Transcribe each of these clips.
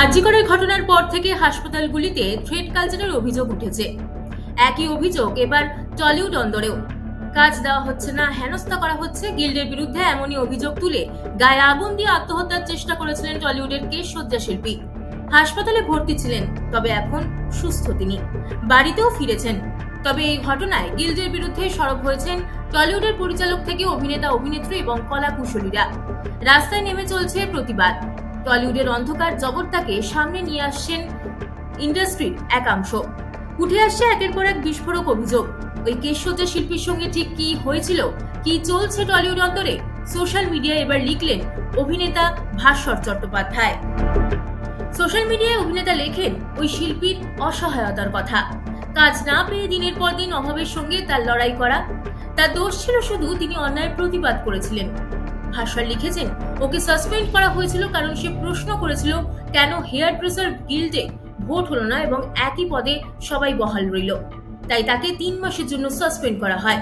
আরজিকরের ঘটনার পর থেকে হাসপাতালগুলিতে থ্রেড কালচারের অভিযোগ উঠেছে। একই অভিযোগ এবার টলিউড অন্দরেও। কাজ দেওয়া হচ্ছে না, হেনস্থা করা হচ্ছে। গিল্ডের বিরুদ্ধে এমনই অভিযোগ তুলে গায়ে আগুন দিয়ে আত্মহত্যার চেষ্টা করেছিলেন টলিউডের কেশ সজ্জা শিল্পী হাসপাতালে ভর্তি ছিলেন, তবে এখন সুস্থ তিনি। বাড়িতেও ফিরেছেন। তবে এই ঘটনায় গিল্ডের বিরুদ্ধে সরব হয়েছেন টলিউডের পরিচালক থেকে অভিনেতা, অভিনেত্রী এবং কলা কুশলীরা রাস্তায় নেমে চলছে প্রতিবাদ। টলিউডের অন্ধকার জগৎটাকে সামনে নিয়ে আসছেন ইন্ডাস্ট্রির একাংশ। উঠে আসছে একের পর এক বিস্ফোরক অভিযোগ। ওই কেশসজ্জা শিল্পীর সঙ্গে ঠিক কি হয়েছিল, কি চলছে টলিউড অন্তরে? সোশ্যাল মিডিয়ায় এবার লিখলেন অভিনেতা ভাস্বর চট্টোপাধ্যায়। সোশ্যাল মিডিয়ায় অভিনেতা লেখেন ওই শিল্পীর অসহায়তার কথা। কাজ না পেয়ে দিনের পর দিন অভাবের সঙ্গে তার লড়াই করা। তার দোষ ছিল শুধু তিনি অন্যায়ের প্রতিবাদ করেছিলেন। ভাস্বর লিখেছেন ওকে সাসপেন্ড করা হয়েছিল কারণ সে প্রশ্ন করেছিল, কেন হেয়ার ড্রেসার গিল্ডে ভোট হলো না এবং একই পদে সবাই বহাল রইল। তাই তাকে তিন মাসের জন্য সাসপেন্ড করা হয়।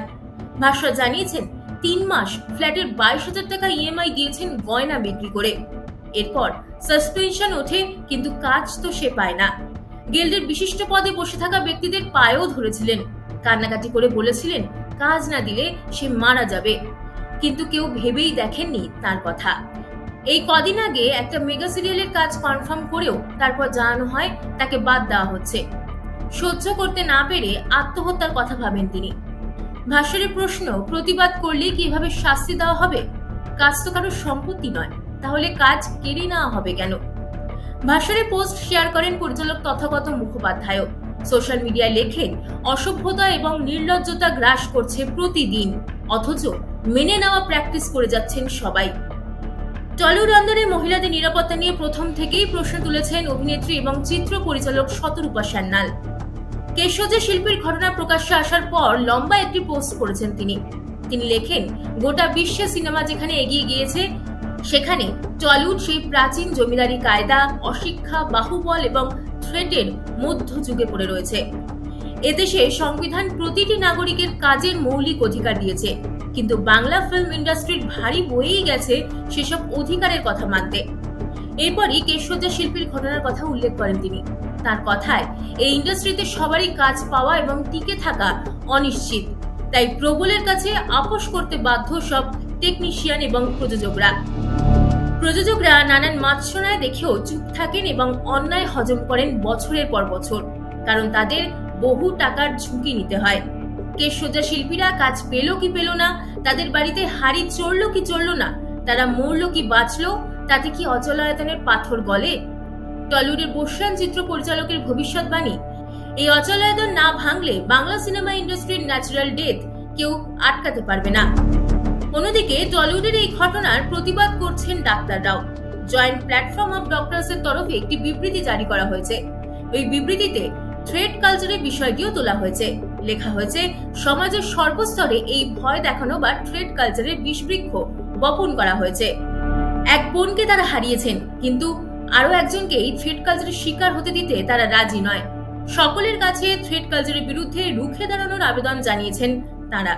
ভাস্বর জানিয়েছেন, তিন মাস ফ্ল্যাটের বাইশ হাজার টাকা ইএমআই দিয়েছেন গয়না বিক্রি করে। এরপর সাসপেনশন ওঠে, কিন্তু কাজ তো সে পায় না। গিল্ডের বিশিষ্ট পদে বসে থাকা ব্যক্তিদের পায়েও ধরেছিলেন। কান্নাকাটি করে বলেছিলেন, কাজ না দিলে সে মারা যাবে। কিন্তু কেউ ভেবেই দেখেননি তার কথা। এই কদিন আগে একটা মেগা সিরিয়ালের কাজ কনফার্ম করেও তারপর জানানো হয় তাকে বাদ দেওয়া হচ্ছে। সহ্য করতে না পেরে আত্মহত্যার কথা ভাবেন তিনি। ভাস্বরের প্রশ্ন, প্রতিবাদ করলে কি এভাবে শাস্তি দেওয়া হবে? কাজ তো কারোর সম্পত্তি নয়, তাহলে কাজ কেড়ে নেওয়া হবে কেন? ভাস্বরের পোস্ট শেয়ার করেন পরিচালক তথাগত মুখোপাধ্যায় সোশ্যাল মিডিয়ায় লেখেন, অসভ্যতা এবং নির্লজ্জতা গ্রাস করছে প্রতিদিন, অথচ মেনে নেওয়া প্র্যাকটিস করে যাচ্ছেন সবাই। টলিউড অন্দরে মহিলাদের নিরাপত্তা নিয়ে প্রথম থেকেই প্রশ্ন তুলেছেন অভিনেত্রী এবং চিত্র পরিচালক শতরূপা সান্যাল। কেশজ শিল্পীর ঘটনা প্রকাশ্যে আসার পর লম্বা একটি পোস্ট করেছেন তিনি। তিনি লেখেন, গোটা বিশ্বে সিনেমা যেখানে এগিয়ে গিয়েছে, সেখানে টলিউড সেই প্রাচীন জমিদারি কায়দা, অশিক্ষা, বাহুবল এবং থ্রেটের মধ্যযুগে পড়ে রয়েছে। এদেশে সংবিধান প্রতিটি নাগরিকের কাজের মৌলিক অধিকার দিয়েছে। কিন্তু বাংলা ফিল্ম ইন্ডাস্ট্রির ভারী বয়েই গেছে সেসব অধিকারের কথা মানতে। এরপরই কেশজ্জা শিল্পীর ঘটনার কথা উল্লেখ করেন তিনি। তার কথায়, এই ইন্ডাস্ট্রিতে সবারই কাজ পাওয়া এবং টিকে থাকা অনিশ্চিত। তাই প্রবলের কাছে আপোষ করতে বাধ্য সব টেকনিশিয়ান এবং প্রযোজকরা। প্রযোজকরা নানান মাৎসনায় দেখেও চুপ থাকেন এবং অন্যায় হজম করেন বছরের পর বছর। কারণ তাদের বহু টাকার ঝুঁকি নিতে হয়। কেশসজ্জা শিল্পীরা কাজ পেল কি পেল না, তাদের বাড়িতে হাড়ি চড়লো কি চড়লো না, তারা মরলো কি বাঁচলো, তাতে কি অচলায়তনের পাথর গলে? টলিউডের বর্ষায়ন চিত্র পরিচালকের ভবিষ্যৎবাণী এই অচলায়তন না ভাঙলে বাংলা সিনেমা ইন্ডাস্ট্রির ন্যাচারাল ডেথ কেউ আটকাতে পারবে না। অন্যদিকে টলিউডের এই ঘটনার প্রতিবাদ করছেন ডাক্তাররাও। জয়েন্ট প্ল্যাটফর্ম অফ ডক্টরসের তরফে একটি বিবৃতি জারি করা হয়েছে। ওই বিবৃতিতে থ্রেড কালচারের বিষয়টিও তোলা হয়েছে। লেখা হয়েছে, সমাজের সর্বস্তরে এই ভয় দেখানো বা থ্রেড কালচারের বিষবৃক্ষ বপন করা হয়েছে। এক বোনকে তারা হারিয়েছেন, কিন্তু আরও একজনকে এই থ্রেড কালচারের শিকার হতে দিতে তারা রাজি নয়। সকলের কাছে থ্রেড কালচারের বিরুদ্ধে রুখে দাঁড়ানোর আবেদন জানিয়েছেন তারা।